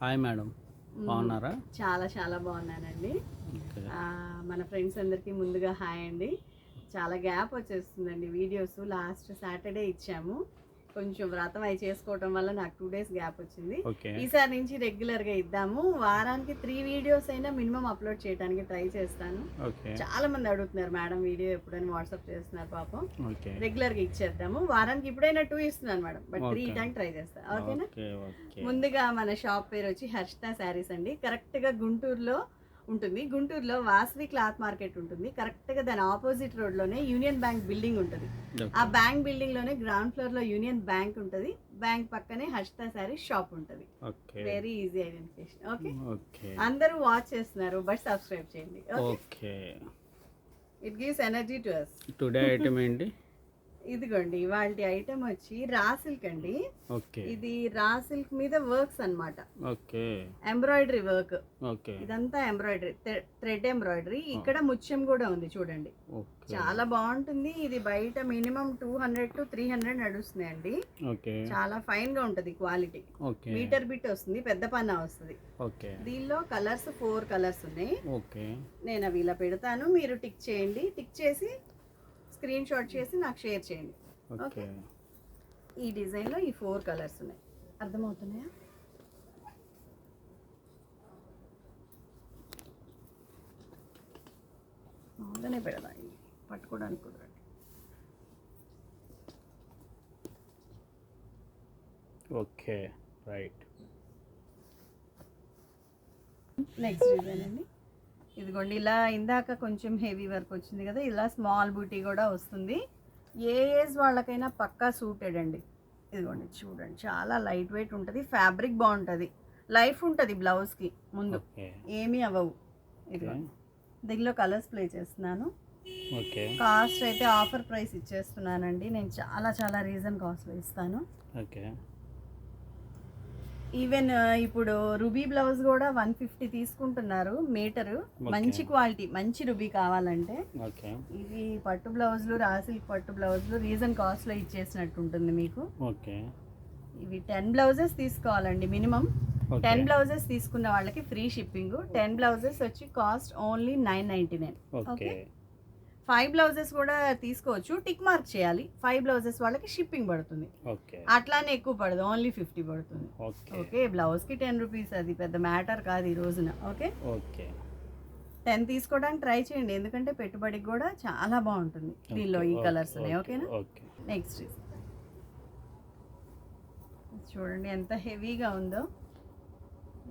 Hi madam. బాగున్నారా? చాలా చాలా బాగున్నానండి. మన ఫ్రెండ్స్ అందరికీ ముందుగా హాయ్ అండి. చాలా గ్యాప్ వచ్చేస్తుందండి. వీడియోస్ లాస్ట్ సాటర్డే ఇచ్చాము. కొంచెం వ్రతం అవి చేసుకోవటం వల్ల నాకు టూ డేస్ గ్యాప్ వచ్చింది. ఈసారి నుంచి రెగ్యులర్గా ఇద్దాము. వారానికి త్రీ వీడియోస్ అయినా మినిమం అప్లోడ్ చేయడానికి ట్రై చేస్తాను. చాలా మంది అడుగుతున్నారు మేడం వీడియో ఎప్పుడైనా వాట్సాప్ చేస్తున్నారు పాపం. ఓకే. రెగ్యులర్గా ఇచ్చేద్దాము. వారానికి ఇప్పుడైనా టూ ఇస్తున్నాను madam but three. Time try చేస్తాను ఓకేనా? Okay okay. ముందుగా మన షాప్ పేరు వచ్చి హర్షిత శారీస్ అండి. కరెక్ట్గా గుంటూరులో ఉంటుంది. గుంటూరులో వాసవి క్లాత్ మార్కెట్ ఉంటుంది. కరెక్ట్గా దాని ఆపోజిట్ రోడ్లోనే యూనియన్ బ్యాంక్ బిల్డింగ్ ఉంటుంది. ఆ బ్యాంక్ బిల్డింగ్లోనే గ్రౌండ్ ఫ్లోర్లో యూనియన్ బ్యాంక్ ఉంటుంది. బ్యాంక్ పక్కనే హర్షిత శారీస్ షాప్ ఉంటుంది. Very easy identification. Okay? Okay. అందరూ వాచ్ చేస్తున్నారు బట్ సబ్స్క్రైబ్ చేయండి. Okay? It gives energy to us today item ఏంటి? ఇదిగోండి ఇవాళ ఐటమ్ వచ్చి రా సిల్క్ అండి ఇది రా సిల్క్ మీద వర్క్స్ అన్నమాట. ఓకే. Embroidery work. ఇదంతా ఎంబ్రాయిడరీ థ్రెడ్ ఎంబ్రాయిడరీ. ఇక్కడ ముత్యం కూడా ఉంది చూడండి. చాలా బాగుంటుంది. ఇది బయట minimum two hundred to three hundred నడుస్తుంది అండి చాలా ఫైన్గా ఉంటది క్వాలిటీ. మీటర్ బిట్ వస్తుంది పెద్ద పన్నా వస్తుంది. దీనిలో కలర్స్ ఫోర్ కలర్స్ ఉన్నాయి. నేను అవి ఇలా పెడతాను. మీరు టిక్ చేయండి. టిక్ చేసి స్క్రీన్ షాట్ చేసి నాకు షేర్ చేయండి. ఓకే. ఈ డిజైన్లో ఈ ఫోర్ కలర్స్ ఉన్నాయి. అర్థమవుతున్నాయా? మామూలుగానే పెడదాం పట్టుకోవడానికి కుదరదు. ఓకే. రైట్. నెక్స్ట్ డిజైన్ అండి. ఇదిగోండి ఇలా ఇందాక కొంచెం హెవీ వర్క్ వచ్చింది కదా ఇలా స్మాల్ బూటీ కూడా వస్తుంది. ఏ ఏజ్ వాళ్ళకైనా పక్కా సూటెడ్ అండి. ఇదిగోండి చూడండి చాలా లైట్ వెయిట్ ఉంటుంది ఫ్యాబ్రిక్ బాగుంటుంది. లైఫ్ ఉంటుంది బ్లౌజ్కి ముందు ఏమీ అవ్వవు. ఇదిగోండి దీనిలో కలర్స్ ప్లే చేస్తున్నాను. ఓకే. కాస్ట్ అయితే ఆఫర్ ప్రైస్ ఇచ్చేస్తున్నానండి. నేను చాలా చాలా రీజన్ కాస్ట్లో ఇస్తాను. ఓకే. ఈవెన్ ఇప్పుడు రుబీ బ్లౌజ్ కూడా వన్ ఫిఫ్టీ తీసుకుంటున్నారు మీటరు మంచి క్వాలిటీ మంచి రుబీ కావాలంటే ఇవి పట్టు బ్లౌజులు రాసిల్క్ పట్టు బ్లౌజులు రీజన్ కాస్ట్లో ఇచ్చేసినట్టు ఉంటుంది మీకు. ఓకే ఇవి టెన్ బ్లౌజెస్ తీసుకోవాలండి మినిమం టెన్ బ్లౌజెస్ తీసుకున్న వాళ్ళకి ఫ్రీ షిప్పింగ్ టెన్ బ్లౌజెస్ వచ్చి cost only nine ninety nine okay five blouses కూడా తీసుకోవచ్చు. టిక్ మార్క్ చేయాలి. ఫైవ్ బ్లౌజెస్ వాళ్ళకి షిప్పింగ్ పడుతుంది. అట్లానే ఎక్కువ పడదు. ఓన్లీ ఫిఫ్టీ పడుతుంది. ఓకే. ఓకే బ్లౌజ్కి టెన్ రూపీస్ అది పెద్ద మ్యాటర్ కాదు ఈ రోజున. ఓకే? ఓకే. టెన్ తీసుకోవడానికి ట్రై చేయండి. ఎందుకంటే పెట్టుబడికి కూడా చాలా బాగుంటుంది. దీనిలో ఈ కలర్స్ ఉన్నాయి. ఓకేనా? ఓకే. నెక్స్ట్. చూడండి ఎంత హెవీగా ఉందో.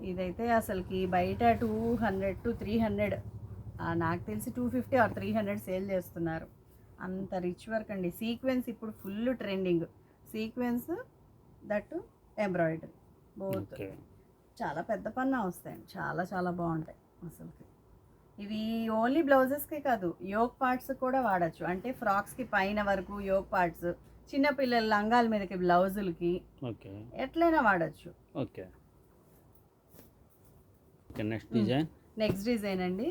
ఇదైతే అసలుకి బయట two hundred to three hundred నాకు తెలిసి two fifty or three hundred sale చేస్తున్నారు. అంత రిచ్ వర్క్ అండి. సీక్వెన్స్ ఇప్పుడు full trending sequence that embroidery both చాలా పెద్ద పన్నా వస్తాయండి చాలా చాలా బాగుంటాయి అసలుకి. ఇవి ఓన్లీ బ్లౌజెస్కే కాదు యోగ్ పార్ట్స్ కూడా వాడచ్చు. అంటే ఫ్రాక్స్కి పైన వరకు యోగ్ పార్ట్స్ చిన్నపిల్లల లంగాల మీదకి బ్లౌజులకి ఓకే. ఎట్లయినా వాడచ్చు. Okay. Next design next design అండి.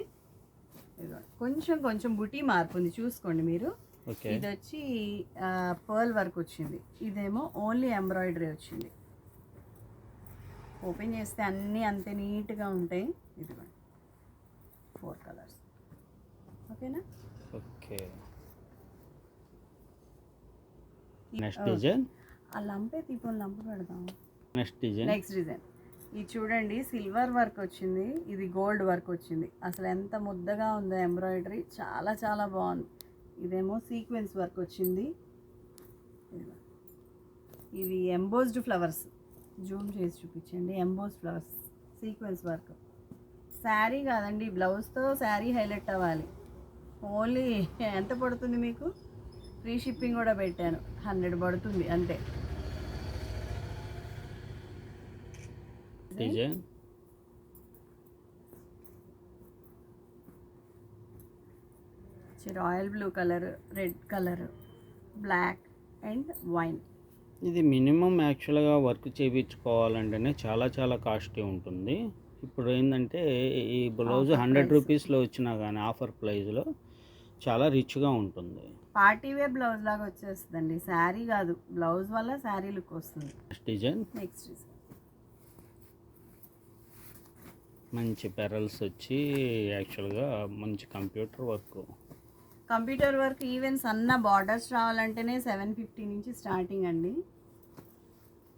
కొంచెం కొంచెం బుటీ మార్పు ఉంది చూసుకోండి మీరు. ఇది వచ్చి పర్ల్ వర్క్ వచ్చింది. ఇదేమో ఓన్లీ ఎంబ్రాయిడరీ వచ్చింది. ఓపెన్ చేస్తే అన్నీ అంతే నీట్గా ఉంటాయి. ఇదిగోండి ఫోర్ కలర్స్. ఓకేనా? ఓకే. Next design? ఆ లంపే తీపం లంప పెడదాం. Next design? Next design. ఇది చూడండి సిల్వర్ వర్క్ వచ్చింది. ఇది గోల్డ్ వర్క్ వచ్చింది. అసలు ఎంత ముద్దగా ఉందో ఎంబ్రాయిడరీ. చాలా చాలా బాగుంది. ఇదేమో సీక్వెన్స్ వర్క్ వచ్చింది. ఇవి ఎంబోస్డ్ ఫ్లవర్స్. జూమ్ చేసి చూపించండి. Embossed flowers. Sequence work. Sari కాదండి బ్లౌజ్తో శారీ హైలైట్ అవ్వాలి. ఓన్లీ ఎంత పడుతుంది మీకు? ఫ్రీ షిప్పింగ్ కూడా పెట్టాను. హండ్రెడ్ పడుతుంది అంతే. Design royal blue colour red colour black and wine ఇది మినిమం యాక్చువల్గా వర్క్ చేయించుకోవాలంటేనే చాలా చాలా కాస్ట్లీ ఉంటుంది. ఇప్పుడు ఏంటంటే ఈ బ్లౌజ్ హండ్రెడ్. రూపీస్లో వచ్చినా కానీ ఆఫర్ ప్రైస్లో చాలా రిచ్గా ఉంటుంది. పార్టీ వేర్ బ్లౌజ్ లాగా వచ్చేస్తుందండి. శారీ కాదు బ్లౌజ్ వల్ల శారీ లుక్ వస్తుంది. Next design. నెక్స్ట్ మంచి పెరల్స్ వచ్చి యాక్చువల్గా మంచి computer work computer work even సన్న బార్డర్స్ రావాలంటేనే సెవెన్ ఫిఫ్టీ నుంచి స్టార్టింగ్ అండి.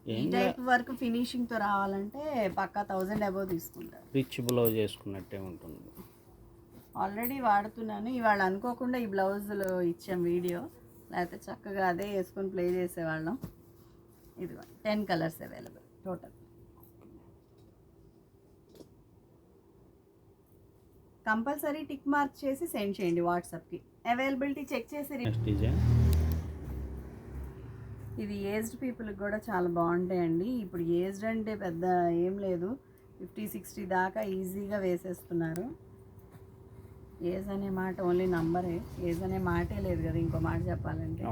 ఈ టైప్ వర్క్ ఫినిషింగ్తో రావాలంటే పక్కా థౌజండ్ అబౌవ్ తీసుకుంటారు రిచ్ బ్లౌజ్ వేసుకున్నట్టే ఉంటుంది. ఆల్రెడీ వాడుతున్నాను. ఇవాళ అనుకోకుండా ఈ బ్లౌజులు ఇచ్చాం వీడియో లేకపోతే చక్కగా అదే వేసుకొని ప్లే చేసేవాళ్ళం. ఇదిగో ten colours available total compulsory tick mark చేసి సెండ్ చేయండి వాట్సాప్కి. అవైలబిలిటీ చెక్ చేసి డిజైన్ ఇది ఏజ్డ్ పీపుల్కి కూడా చాలా బాగుంటాయండి. ఇప్పుడు ఏజ్డ్ అంటే పెద్ద ఏం లేదు. ఫిఫ్టీ సిక్స్టీ దాకా ఈజీగా వేసేస్తున్నారు. ఏజ్ అనే మాట ఓన్లీ నంబరే. ఏజ్ అనే మాటే లేదు కదా ఇంకో మాట చెప్పాలంటే.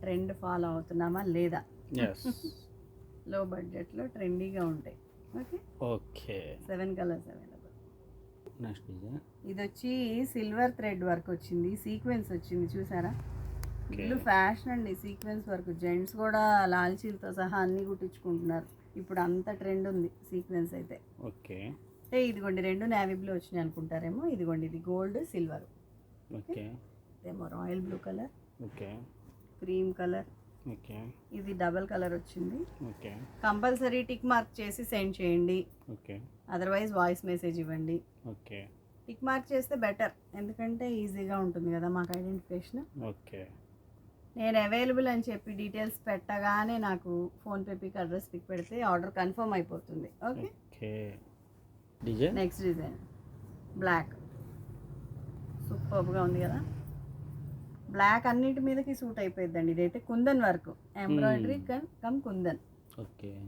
ట్రెండ్ ఫాలో అవుతున్నామా లేదా? లో బడ్జెట్లో ట్రెండీగా ఉంటాయి. Okay? Okay. Seven colours available next design ఇది. వచ్చి సిల్వర్ థ్రెడ్ వర్క్ వచ్చింది. సీక్వెన్స్ వచ్చింది చూసారా? ఇల్లు ఫ్యాషన్ అండి సీక్వెన్స్ వర్క్. జెంట్స్ కూడా లాల్చీలతో సహా అన్ని కుట్టించుకుంటున్నారు. ఇప్పుడు అంత ట్రెండ్ ఉంది సీక్వెన్స్ అయితే. ఓకే. అంటే ఇదిగోండి రెండు నేవీ బ్లూ వచ్చినాయి అనుకుంటారేమో. ఇదిగోండి ఇది gold silver. Okay. Royal blue colour. Okay. Cream colour. Okay. ఇది డబల్ కలర్ వచ్చింది. ఓకే. కంపల్సరీ టిక్ మార్క్ చేసి సెండ్ చేయండి. ఓకే. అదర్వైజ్ వాయిస్ మెసేజ్ ఇవ్వండి. ఓకే. టిక్ మార్క్ చేస్తే బెటర్. ఎందుకంటే ఈజీగా ఉంటుంది కదా మాకు ఐడెంటిఫికేషన్. ఓకే. నేను అవైలబుల్ అని చెప్పి డీటెయిల్స్ పెట్టగానే నాకు ఫోన్పే పిక్ అడ్రస్ పిక్ పెడితే ఆర్డర్ కన్ఫర్మ్ అయిపోతుంది. Okay? Okay. Design? Next design. Black. సూపర్గా ఉంది కదా. బ్లాక్ అన్నిటి మీదకి సూట్ అయిపోయిందండి ఇదైతే kundan work. Embroidery cum cum kundan. Okay.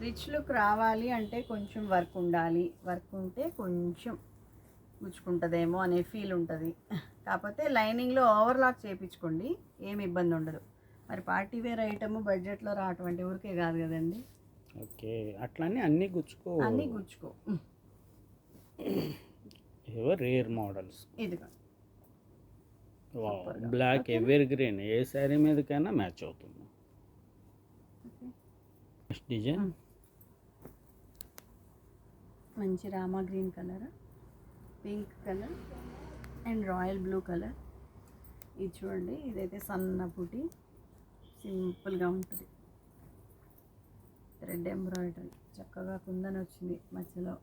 Rich look రావాలి అంటే కొంచెం వర్క్ ఉండాలి. వర్క్ ఉంటే కొంచెం గుచ్చుకుంటుందేమో అనే ఫీల్ ఉంటుంది. కాకపోతే లైనింగ్లో ఓవర్లాక్ చేయించుకోండి ఏమి ఇబ్బంది ఉండదు. మరి పార్టీ వేర్ ఐటమ్ బడ్జెట్లో రావటం అంటే ఊరికే కాదు కదండి. ఓకే అట్లానే అన్నీ గుచ్చుకో. అన్నీ గుచ్చుకో. ఏవో రేర్ మోడల్స్ ఇదిగో. బ్లాక్. ఎవర్ గ్రీన్ ఏ శారీ మీదకైనా మ్యాచ్ అవుతుంది. డిజైన్. మంచి rama green colour pink colour and royal blue colour. ఇది చూడండి ఇదైతే సన్న పుటి సింపుల్గా ఉంటుంది. రెడ్ ఎంబ్రాయిడరీ చక్కగా కుందని వచ్చింది మధ్యలో.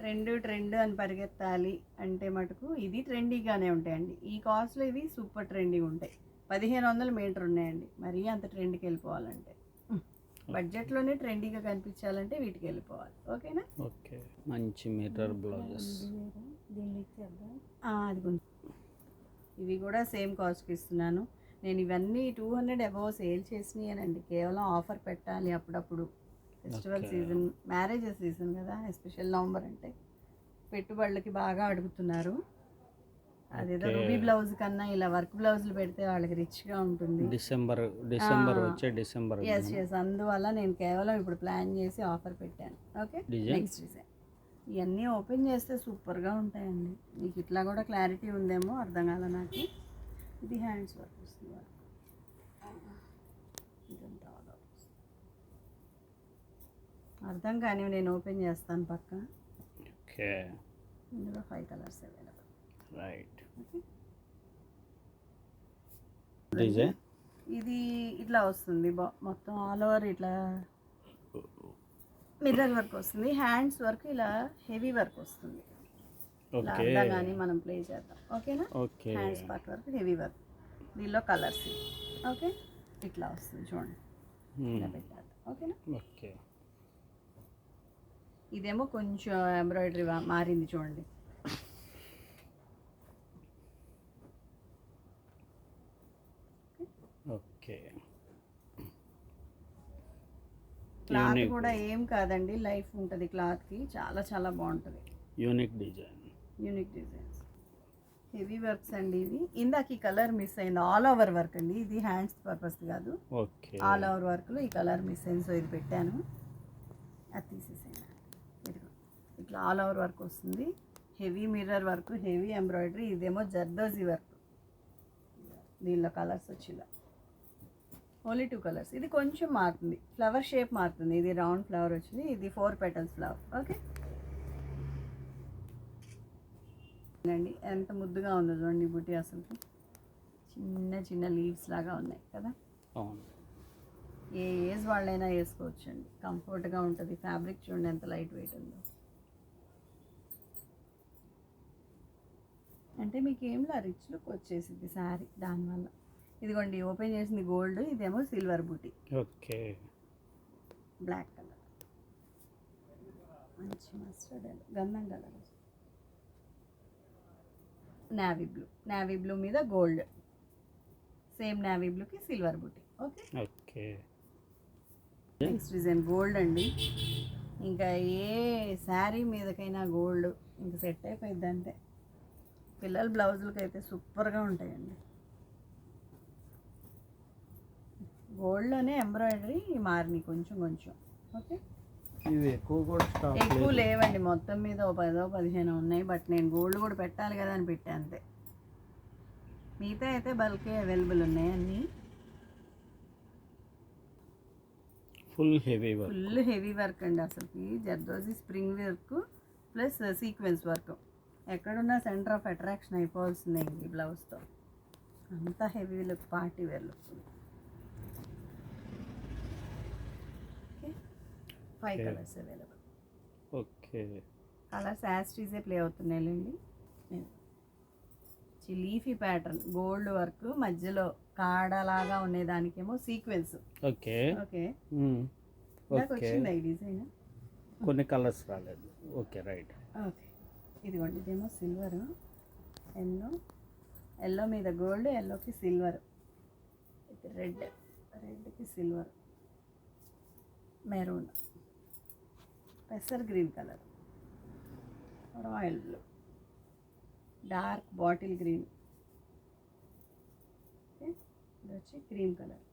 ట్రెండ్ ట్రెండ్ అని పరిగెత్తాలి అంటే మటుకు ఇది ట్రెండీగానే ఉంటాయండి. ఈ కాస్ట్లో ఇవి సూపర్ ట్రెండీగా ఉంటాయి. పదిహేను వందల మీటర్ ఉన్నాయండి. మరీ అంత ట్రెండ్కి వెళ్ళిపోవాలంటే. బడ్జెట్లోనే ట్రెండీగా కనిపించాలంటే వీటికి వెళ్ళిపోవాలి. ఓకేనా? ఓకే. మంచి మిర్రర్ బ్లౌజెస్. ఆ, అది ఇవి కూడా సేమ్ కాస్ట్కి ఇస్తున్నాను. నేను ఇవన్నీ టూ హండ్రెడ్ అబౌవ్ సేల్ చేసినాయనండి. కేవలం ఆఫర్ పెట్టాలి అప్పుడప్పుడు. ఫెస్టివల్. సీజన్ మ్యారేజెస్ సీజన్ కదా ఎస్పెషల్ నవంబర్ అంటే. పెట్టుబడులకి బాగా అడుగుతున్నారు. అదేదో Okay. రూబీ బ్లౌజ్ కన్నా ఇలా వర్క్ బ్లౌజులు పెడితే వాళ్ళకి రిచ్గా ఉంటుంది. December December. వచ్చే డిసెంబర్ ఎస్ ఎస్ అందువల్ల నేను కేవలం ఇప్పుడు ప్లాన్ చేసి ఆఫర్ పెట్టాను. ఓకే? నెక్స్ట్ డిజైన్ ఇవన్నీ ఓపెన్ చేస్తే సూపర్గా ఉంటాయండి. మీకు ఇట్లా కూడా క్లారిటీ ఉందేమో అర్థం కాల నాకు. ఇది హ్యాండ్స్ వర్క్ వస్తుంది వర్క్. ఇదంతా. అర్థం కానీ నేను ఓపెన్ చేస్తాను పక్క. ఓకే. ఇందులో five colours available right design ఇది ఇట్లా వస్తుంది బా- మొత్తం ఆల్ ఓవర్ ఇట్లా మిర్రర్ వర్క్ వస్తుంది. హ్యాండ్స్ వర్క్ ఇలా హెవీ వర్క్ వస్తుంది. అర్థంగాని మనం ప్లే చేద్దాం. ఓకేనా okay hands part work heavy work దీనిలో కలర్స్ ఓకే ఇట్లా వస్తుంది చూడండి. ఓకేనా ఓకే ఇదేమో కొంచెం ఎంబ్రాయిడరీ మారింది చూడండి. ఓకే. క్లాత్. కూడా ఏం కాదండి లైఫ్ ఉంటుంది క్లాత్కి. చాలా చాలా బాగుంటుంది. Unique design. Unique designs. Heavy works అండి ఇవి. ఇందాక ఈ కలర్ మిస్ అయింది ఆల్ ఓవర్ వర్క్ అండి. ఇది హ్యాండ్స్ పర్పస్ కాదు. ఓకే. ఆల్ ఓవర్ వర్క్లో ఈ కలర్ మిస్ అయింది సో ఇది పెట్టాను. అది తీసేసాను ఇదిగో ఇట్లా ఆల్ ఓవర్ వర్క్ వస్తుంది. Heavy mirror work heavy embroidery ఇదేమో జర్దోజీ వర్క్. దీనిలో కలర్స్ వచ్చి ఇలా ఓన్లీ టూ కలర్స్. ఇది కొంచెం మారుతుంది. ఫ్లవర్ షేప్ మారుతుంది. ఇది రౌండ్ ఫ్లవర్ వచ్చింది. ఇది ఫోర్ పెటల్స్ ఫ్లవర్. ఓకే? అండి ఎంత ముద్దుగా ఉందో చూడండి బుట్టి అసలు. చిన్న చిన్న లీవ్స్ లాగా ఉన్నాయి కదా? ఏ ఏజ్ వాళ్ళైనా వేసుకోవచ్చండి. కంఫర్ట్గా ఉంటుంది. ఫ్యాబ్రిక్ చూడండి ఎంత లైట్ వెయిట్ ఉందో. అంటే మీకు ఏంలా రిచ్ లుక్ వచ్చేసింది శారీ దానివల్ల? ఇదిగోండి ఓపెన్ చేసింది గోల్డ్ ఇదేమో సిల్వర్ బూటీ ఓకే. బ్లాక్ కలర్ మంచి మస్టర్డ్ గంధం colour navy blue navy blue మీద గోల్డ్ సేమ్ నావీ బ్లూకి సిల్వర్ బూటీ okay okay. Next design gold అండి. ఇంకా ఏ శారీ మీదకైనా గోల్డ్ ఇంకా సెట్ అయిపోయింది అంతే. పిల్లల బ్లౌజులకి అయితే సూపర్గా ఉంటాయండి. గోల్డ్లోనే ఎంబ్రాయిడరీ మారినాయి కొంచెం కొంచెం. ఓకే? ఇవి ఎక్కువ కూడా ఎక్కువ లేవండి. మొత్తం మీద ఓ పదో పదిహేను ఉన్నాయి. బట్ నేను గోల్డ్ కూడా పెట్టాలి కదా అని పెట్టా అంతే. మిగతా అయితే బల్కే అవైలబుల్ ఉన్నాయి అన్నీ. Full heavy work. Full heavy work అండి అసలుకి. Zardozi spring work plus sequence work. ఎక్కడున్నా సెంటర్ ఆఫ్ అట్రాక్షన్ అయిపోవాల్సిందే ఈ బ్లౌజ్తో. అంత heavy look party wear look. Five. Colours available. Okay. Colours యాస్టీజే play అవుతున్నాయిలేండి. లీఫీ ప్యాటర్న్ గోల్డ్ వర్క్ మధ్యలో కాడలాగా ఉండే దానికేమో సీక్వెన్స్ ఓకే. ఓకే. వచ్చిందా ఈ డిజైన్? కొన్ని కలర్స్ రాలేదు. Okay right. ఓకే. ఇదిగోండి ఇదేమో సిల్వర్. ఎల్లో ఎల్లో మీద గోల్డ్ ఎల్లోకి సిల్వర్. రెడ్. రెడ్కి silver. Maroon. పెసర్ green colour. Royal blue. Dark bottle green. Okay. ఇది వచ్చి క్రీమ్ కలర్.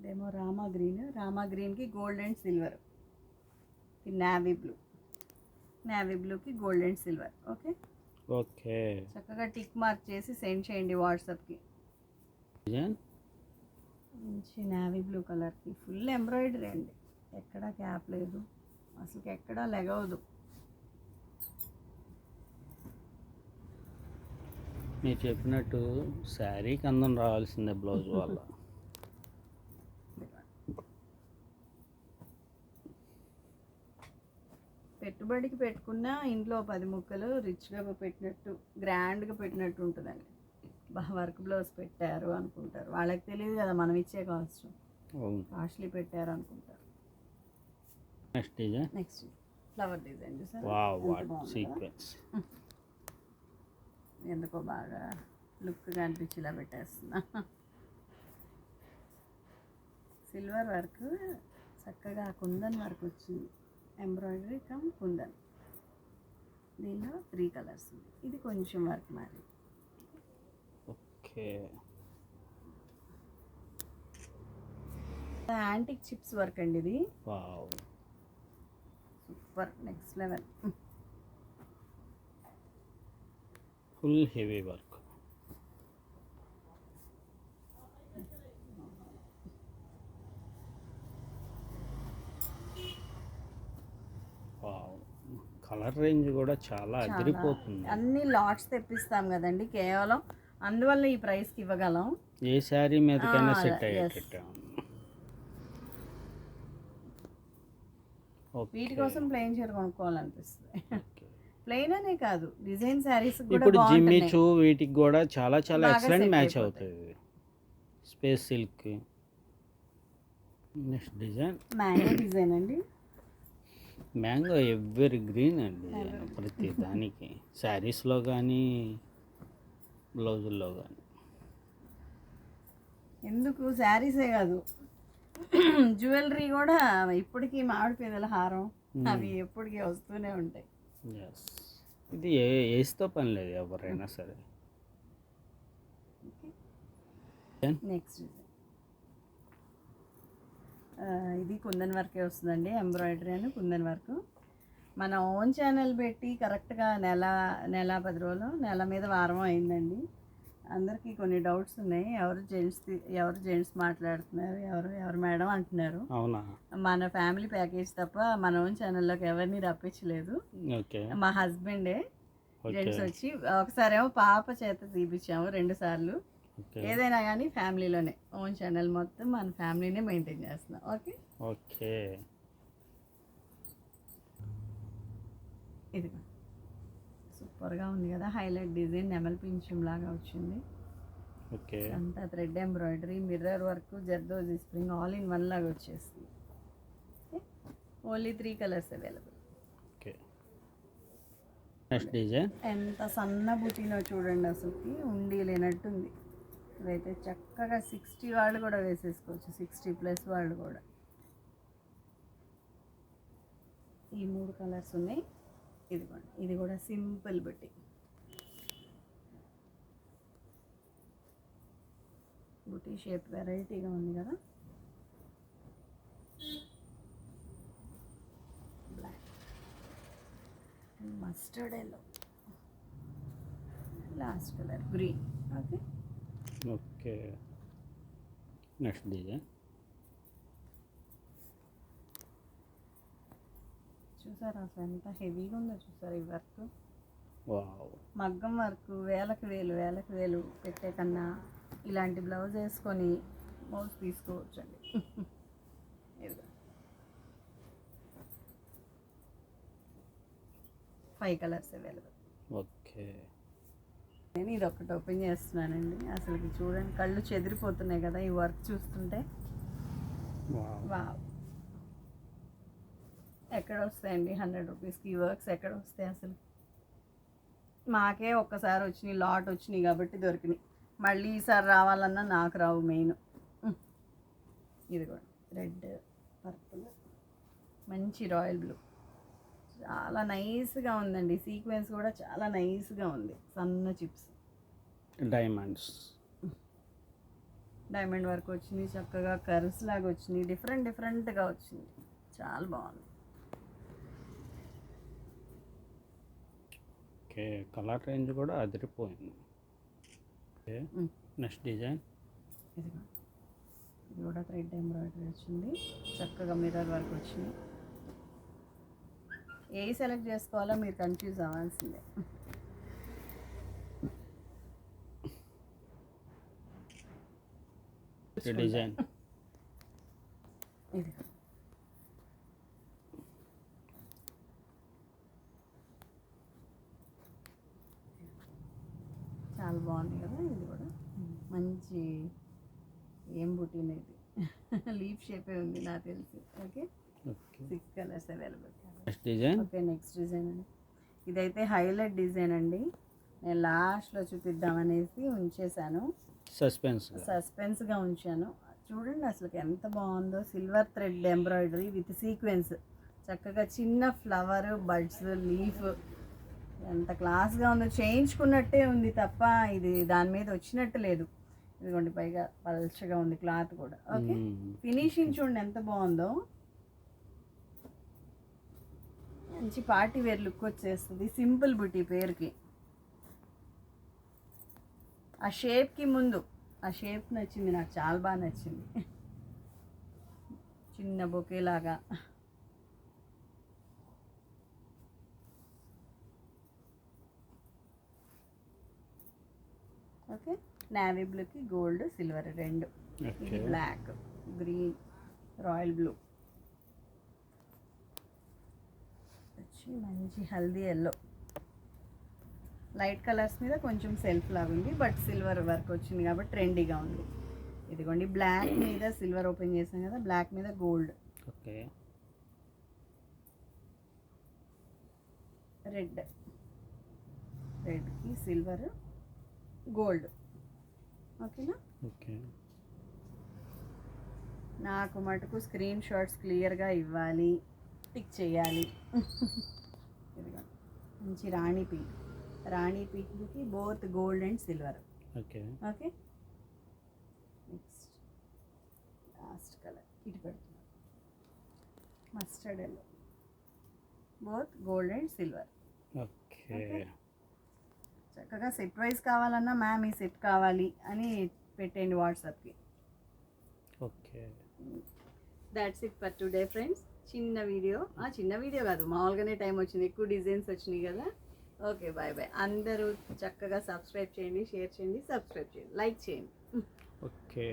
ఇదేమో రామా గ్రీన్. రామా గ్రీన్కి గోల్డ్ అండ్ సిల్వర్. ఇది నావీ బ్లూ. నావీ బ్లూకి gold and silver. Okay? Okay. చక్కగా టిక్ మార్క్ చేసి సెండ్ చేయండి వాట్సాప్కి. మంచి నావీ బ్లూ కలర్కి. ఫుల్ ఎంబ్రాయిడరీ అండి. ఎక్కడా క్యాప్ లేదు. అసలు ఎక్కడా లెగవదు. మీరు చెప్పినట్టు శారీకి అందం రావాల్సిందే బ్లౌజ్ వల్ల. పెట్టుబడికి పెట్టుకున్న ఇంట్లో పది ముక్కలు రిచ్గా పెట్టినట్టు గ్రాండ్గా పెట్టినట్టు ఉంటుందండి. బాగా వర్క్ బ్లౌజ్ పెట్టారు అనుకుంటారు. వాళ్ళకి తెలియదు కదా మనం ఇచ్చే కాస్ట్. కాస్ట్లీ పెట్టారు అనుకుంటారు. Next design next flower design చూసారా వావ్ వాట్? సీక్వెన్స్ ఎందుకో బాగా లుక్గా అనిపించి ఇలా పెట్టేస్తున్నా. సిల్వర్ వర్క్ చక్కగా కుందన్ వర్క్ వచ్చింది. Embroidery cum kundan. దీనిలో త్రీ కలర్స్ ఉంది. ఇది కొంచెం వర్క్ మరి ఓకే యాంటిక్ చిప్స్ వర్క్ అండి ఇది. Super next level full heavy work wow colour range కూడా చాలా అదిరిపోతుంది. అన్ని లాట్స్ తెప్పిస్తాం కదండి కేవలం. అందువల్ల ఈ ప్రైస్కి ఇవ్వగలం. ఏ శారీ మీదకైనా సెట్. అయ్యేటట్టు. వీటి కోసం ప్లెయిన్ చీర కొనుక్కోవాలనిపిస్తుంది. ప్లెయిన్ అనే కాదు డిజైన్ శారీస్ కూడా ఇప్పుడు జిమ్మిచూ వీటికి కూడా చాలా చాలా ఎక్సలెంట్ మ్యాచ్. అవుతుంది space silk. Next design. Mango design అండి. మ్యాంగో ఎవరి గ్రీన్ అండి ప్రతి దానికి. శారీస్లో కానీ బ్లౌజుల్లో కానీ ఎందుకు? శారీసే కాదు. జ్యువెలరీ కూడా ఇప్పటికీ మామిడి పిల్లల హారం అవి ఎప్పటికీ వస్తూనే ఉంటాయి. ఇది ఏస్తో పని లేదు ఎవరైనా సరే. నెక్స్ట్ ఇది కుందన్ వర్కే వస్తుందండి ఎంబ్రాయిడరీ అని కుందన్ వర్క్. మన ఓన్ ఛానల్ పెట్టి కరెక్ట్గా నెల నెల పది రోజులు నెల మీద వారం అయిందండి. అందరికీ కొన్ని డౌట్స్ ఉన్నాయి. ఎవరు జెంట్స్ ఎవరు జెంట్స్ మాట్లాడుతున్నారు? ఎవరు ఎవరు మేడం అంటున్నారు? అవునా? మన ఫ్యామిలీ ప్యాకేజ్ తప్ప మన ఓన్ ఛానల్లోకి ఎవరిని రప్పించలేదు. మా హస్బెండే జెంట్స్ వచ్చి ఒకసారేమో పాప చేత తీపిచ్చాము రెండు సార్లు. ఏదైనా కానీ ఫ్యామిలీలోనే ఓన్ ఛానల్ మొత్తం మన ఫ్యామిలీనే మెయింటైన్ చేస్తున్నాం. ఓకే? ఓకే. ఇది సూపర్గా ఉంది కదా. హైలైట్ డిజైన్ నెమల్ పింఛం లాగా వచ్చింది. ఓకే. అంతా thread embroidery mirror work zardozi spring all in one లాగా వచ్చేస్తుంది only three colours available okay. Next design ఎంత సన్న బుటీనో చూడండి అసలుకి. ఉండి లేనట్టుంది. ఇదైతే చక్కగా సిక్స్టీ వాళ్ళు కూడా వేసేసుకోవచ్చు. సిక్స్టీ ప్లస్ వాళ్ళు కూడా. ఈ మూడు కలర్స్ ఉన్నాయి. ఇదిగోండి ఇది కూడా సింపుల్ బుట్టి. బుట్టి షేప్ వెరైటీగా ఉంది కదా. Black mustard yellow last colour green okay okay next design చూసారా అసలు? ఎంత హెవీగా ఉందో చూసారా ఈ వర్క్? వావ్. మగ్గం వర్క్ వేలకు వేలు వేలకు వేలు పెట్టే కన్నా ఇలాంటి బ్లౌజ్ వేసుకొని మౌస్ తీసుకోవచ్చండి. Five colours available okay. నేను ఇది ఒకటి ఓపెన్ చేస్తున్నానండి. అసలుకి చూడండి కళ్ళు చెదిరిపోతున్నాయి కదా ఈ వర్క్ చూస్తుంటే. వావ్. ఎక్కడ వస్తాయండి హండ్రెడ్ రూపీస్కి వర్క్స్ ఎక్కడ వస్తాయి అసలు? మాకే ఒక్కసారి వచ్చినాయి లాట్ వచ్చినాయి కాబట్టి దొరికినాయి. మళ్ళీ ఈసారి రావాలన్నా నాకు రావు మెయిన్. ఇది కూడా. Red purple. మంచి రాయల్ బ్లూ. చాలా నైస్గా ఉందండి. సీక్వెన్స్ కూడా చాలా నైస్గా ఉంది. సన్న చిప్స్. డైమండ్స్. డైమండ్ వర్క్ వచ్చింది చక్కగా కర్వ్స్ లాగా వచ్చినాయి డిఫరెంట్ డిఫరెంట్గా వచ్చింది. చాలా బాగుంది. ఓకే. కలర్ రేంజ్ కూడా అదిరిపోయింది. ఓకే. Next design. ఇది కూడా థ్రెడ్ ఎంబ్రాయిడరీ వచ్చింది. చక్కగా మిర్రర్ వర్క్ వచ్చింది. ఏ సెలెక్ట్ చేసుకోవాలో మీరు కన్ఫ్యూజ్ అవ్వాల్సిందే. డిజైన్. ఇది చాలా బాగుంది కదా ఇది కూడా. మంచి ఏం బుటీన్ ఇది. లీఫ్ షేపే ఉంది నాకు తెలిసి. Okay? Six colours available next design okay next design అండి. ఇదైతే హైలైట్ డిజైన్ అండి. నేను లాస్ట్లో చూపిద్దామనేసి ఉంచేశాను. సస్పెన్స్ సస్పెన్స్గా ఉంచాను. చూడండి అసలు ఎంత బాగుందో. Silver thread embroidery with sequence చక్కగా చిన్న ఫ్లవర్ బడ్స్ లీఫ్ ఎంత క్లాస్గా ఉందో. చేయించుకున్నట్టే ఉంది తప్ప ఇది దాని మీద వచ్చినట్టు లేదు. ఇదిగోండి పైగా పల్చగా ఉంది క్లాత్ కూడా. ఓకే? ఫినిషింగ్ చూడండి ఎంత బాగుందో. మంచి పార్టీ వేర్ లుక్ వచ్చేస్తుంది సింపుల్ బుటీ పేరుకి. ఆ షేప్కి ముందు ఆ షేప్ నచ్చింది నాకు చాలా బాగా నచ్చింది. చిన్న బొకే ఓకే. నావీ బ్లూకి గోల్డ్ సిల్వర్ రెండు. బ్లాక్ గ్రీన్ రాయల్ బ్లూ వచ్చి మంచి హల్దీ ఎల్లో లైట్ కలర్స్ మీద కొంచెం సెల్ఫ్ లాగా ఉంది బట్ సిల్వర్ వర్క్ వచ్చింది కాబట్టి ట్రెండీగా ఉంది. ఇదిగోండి బ్లాక్ మీద సిల్వర్ ఓపెన్ చేసాం కదా బ్లాక్ మీద గోల్డ్ ఓకే. రెడ్ రెడ్కి సిల్వర్ గోల్డ్. ఓకేనా? ఓకే. నాకు మటుకు స్క్రీన్ షాట్స్ క్లియర్గా ఇవ్వాలి. టిక్ చేయాలి. మంచి రాణి పింక్. రాణి పింక్కి both gold and silver. Okay. Okay? Next last colour. ఇటు పెడుతున్నాను mustard yellow. Both gold and silver. Okay. చక్కగా సెట్ వైజ్ కావాలన్నా మ్యామ్ ఈ సెట్ కావాలి అని పెట్టండి వాట్సాప్కి. Okay. That's it for today friends చిన్న వీడియో. ఆ, చిన్న వీడియో కాదు మామూలుగానే టైం వచ్చింది. ఎక్కువ డిజైన్స్ వచ్చినాయి కదా. Okay bye bye. అందరూ చక్కగా సబ్స్క్రైబ్ చేయండి షేర్ చేయండి సబ్స్క్రైబ్ చేయండి లైక్ చేయండి. ఓకే.